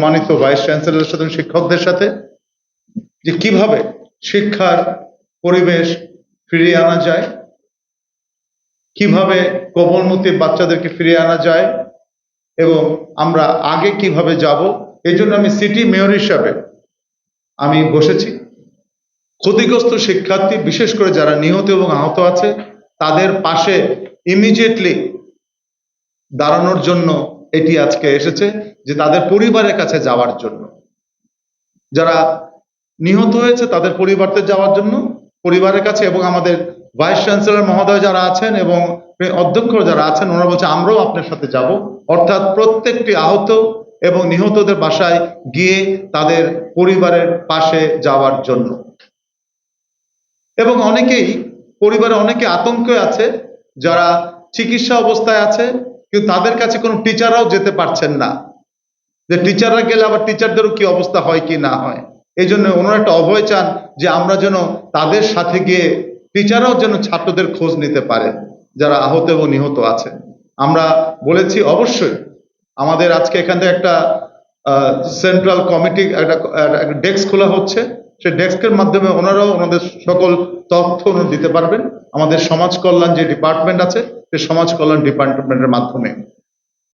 সম্মানিত ভাইস চ্যান্সেলরের সাথে শিক্ষকদের সাথে যে কীভাবে শিক্ষার পরিবেশ ফিরিয়ে আনা যায়, কীভাবে কোমলমতি বাচ্চাদেরকে ফিরিয়ে আনা যায়, এবং আমরা আগে কীভাবে যাব, এই জন্য আমি সিটি মেয়র হিসাবে আমি বসেছি। ক্ষতিগ্রস্ত শিক্ষার্থী, বিশেষ করে যারা নিহত এবং আহত আছে, তাদের পাশে ইমিডিয়েটলি দাঁড়ানোর জন্য এটি আজকে এসেছে যে তাদের পরিবারের কাছে যাওয়ার জন্য। যারা নিহত হয়েছে তাদের পরিবারদের যাওয়ার জন্য পরিবারের কাছে এবং আমাদের ভাইস চ্যান্সেলর মহোদয় যারা আছেন এবং অধ্যক্ষ যারা আছেন, ওনারা বলছে, আমরাও আপনার সাথে যাব। অর্থাৎ প্রত্যেকটি আহত এবং নিহতদের বাসায় গিয়ে তাদের পরিবারের পাশে যাওয়ার জন্য। এবং অনেকেই, পরিবারে অনেকে আতঙ্কে আছে, যারা চিকিৎসা অবস্থায় আছে কিন্তু তাদের কাছে কোনো টিচাররাও যেতে পারছেন না। যে টিচাররা গেলে আবার টিচারদেরও কি অবস্থা হয় কি না হয়? এই জন্য ওনারা একটা অভয় চান যে আমরা যেন তাদের সাথে গিয়ে টিচাররাও যেন ছাত্রদের খোঁজ নিতে পারে, যারা আহত এবং নিহত আছে আমরা বলেছি অবশ্যই আমাদের আজকে এখান থেকে একটা সেন্ট্রাল কমিটি একটা ডেস্ক খোলা হচ্ছে। সেই ডেস্কের মাধ্যমে ওনারাও ওনাদের সকল তথ্য দিতে পারবেন। আমাদের সমাজ কল্যাণ যে ডিপার্টমেন্ট আছে সে সমাজ কল্যাণ ডিপার্টমেন্টের মাধ্যমে।